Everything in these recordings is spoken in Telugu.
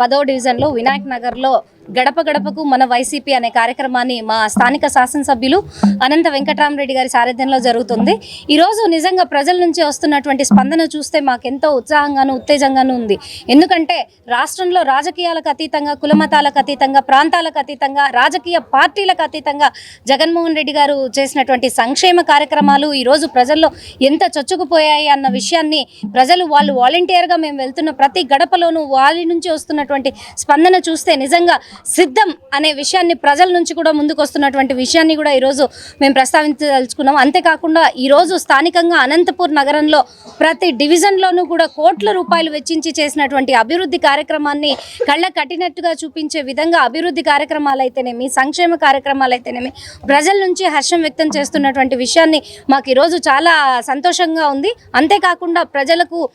పదో డివిజన్లో వినాయక్ నగర్లో గడప గడపకు మన వైసీపీ అనే కార్యక్రమాన్ని మా స్థానిక శాసనసభ్యులు అనంత వెంకటరామరెడ్డి గారి సారథ్యంలో జరుగుతుంది. ఈరోజు నిజంగా ప్రజల నుంచి వస్తున్నటువంటి స్పందన చూస్తే మాకెంతో ఉత్సాహంగాను ఉత్తేజంగాను ఉంది. ఎందుకంటే రాష్ట్రంలో రాజకీయాలకు అతీతంగా కులమతాలకు అతీతంగా ప్రాంతాలకు అతీతంగా రాజకీయ పార్టీలకు అతీతంగా జగన్మోహన్ రెడ్డి గారు చేసినటువంటి సంక్షేమ కార్యక్రమాలు ఈరోజు ప్రజల్లో ఎంత చొచ్చుకుపోయాయి అన్న విషయాన్ని ప్రజలు వాళ్ళు వాలంటీర్గా మేము వెళ్తున్న ప్రతి గడపలోనూ వాళ్ళ నుంచి వస్తున్నటువంటి స్పందన చూస్తే నిజంగా సిద్ధం అనే విషయాన్ని ప్రజల నుంచి కూడా ముందుకు వస్తున్నటువంటి విషయాన్ని కూడా ఈరోజు మేము ప్రస్తావించదలుచుకున్నాం. అంతేకాకుండా ఈరోజు స్థానికంగా అనంతపూర్ నగరంలో ప్రతి డివిజన్లోనూ కూడా కోట్ల రూపాయలు వెచ్చించి చేసినటువంటి అభివృద్ధి కార్యక్రమాన్ని కళ్ళ కట్టినట్టుగా చూపించే విధంగా అభివృద్ధి కార్యక్రమాలు అయితేనేమి సంక్షేమ కార్యక్రమాలు అయితేనేమి ప్రజల నుంచి హర్షం వ్యక్తం చేస్తున్నటువంటి విషయాన్ని మాకు ఈరోజు చాలా సంతోషంగా ఉంది. అంతేకాకుండా ప్రజలకు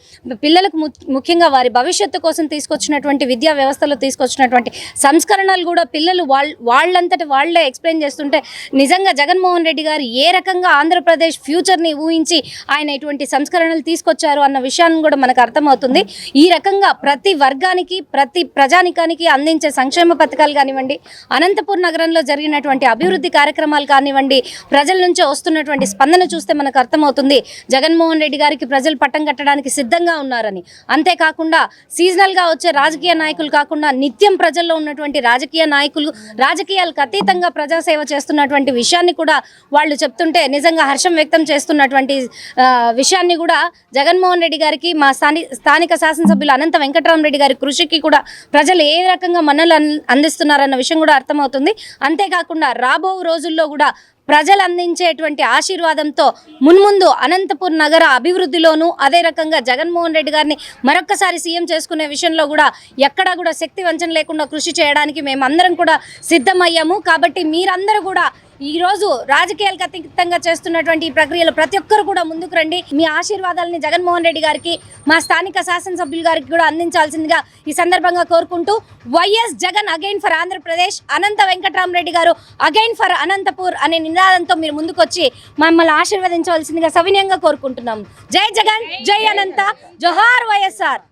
పిల్లలకు ము- ముఖ్యంగా వారి భవిష్యత్తు కోసం తీసుకొచ్చినటువంటి విద్యా వ్యవస్థలో తీసుకొచ్చినటువంటి సంస్కృతి సంస్కరణలు కూడా పిల్లలు వాళ్ళ వాళ్ళంతటి వాళ్ళే ఎక్స్ప్లెయిన్ చేస్తుంటే నిజంగా జగన్మోహన్ రెడ్డి గారు ఏ రకంగా ఆంధ్రప్రదేశ్ ఫ్యూచర్ని ఊహించి ఆయన ఇటువంటి సంస్కరణలు తీసుకొచ్చారు అన్న విషయాన్ని కూడా మనకు అర్థమవుతుంది. ఈ రకంగా ప్రతి వర్గానికి ప్రతి ప్రజానికానికి అందించే సంక్షేమ పథకాలు కానివ్వండి అనంతపూర్ నగరంలో జరిగినటువంటి అభివృద్ధి కార్యక్రమాలు కానివ్వండి ప్రజల నుంచి వస్తున్నటువంటి స్పందన చూస్తే మనకు అర్థమవుతుంది. జగన్మోహన్ రెడ్డి గారికి ప్రజలు పట్టం కట్టడానికి సిద్ధంగా ఉన్నారని. అంతేకాకుండా సీజనల్గా వచ్చే రాజకీయ నాయకులు కాకుండా నిత్యం ప్రజల్లో ఉన్నటువంటి రాజకీయ నాయకులు రాజకీయాలకు అతీతంగా ప్రజాసేవ చేస్తున్నటువంటి విషయాన్ని కూడా వాళ్ళు చెప్తుంటే నిజంగా హర్షం వ్యక్తం చేస్తున్నటువంటి విషయాన్ని కూడా జగన్మోహన్ రెడ్డి గారికి మా స్థాని స్థానిక శాసనసభ్యులు అనంత వెంకటరామరెడ్డి గారి కృషికి కూడా ప్రజలు ఏ రకంగా మన్నలు అందిస్తున్నారన్న విషయం కూడా అర్థమవుతుంది. అంతేకాకుండా రాబో రోజుల్లో కూడా ప్రజలు అందించేటువంటి ఆశీర్వాదంతో మున్ముందు అనంతపూర్ నగర అభివృద్ధిలోనూ అదే రకంగా జగన్మోహన్ రెడ్డి గారిని మరొక్కసారి సీఎం చేసుకునే విషయంలో కూడా ఎక్కడా కూడా శక్తి వంచన లేకుండా కృషి చేయడానికి మేమందరం కూడా సిద్ధమయ్యాము. కాబట్టి మీరందరూ కూడా ఈరోజు రాజకీయాలకు అతీతంగా చేస్తున్నటువంటి ఈ ప్రక్రియలో ప్రతి ఒక్కరు కూడా ముందుకు రండి. మీ ఆశీర్వాదాలని జగన్మోహన్ రెడ్డి గారికి మా స్థానిక శాసనసభ్యుల గారికి కూడా అందించాల్సిందిగా ఈ సందర్భంగా కోరుకుంటూ YS Jagan again for Andhra Pradesh Anantha Venkatarami Reddy గారు అగైన్ ఫర్ అనంతపూర్ అనే నినాదంతో మీరు ముందుకొచ్చి మమ్మల్ని ఆశీర్వదించవలసిందిగా సవినయంగా కోరుకుంటున్నాం. జై జగన్ జై అనంత. జోహార్ వైఎస్ఆర్.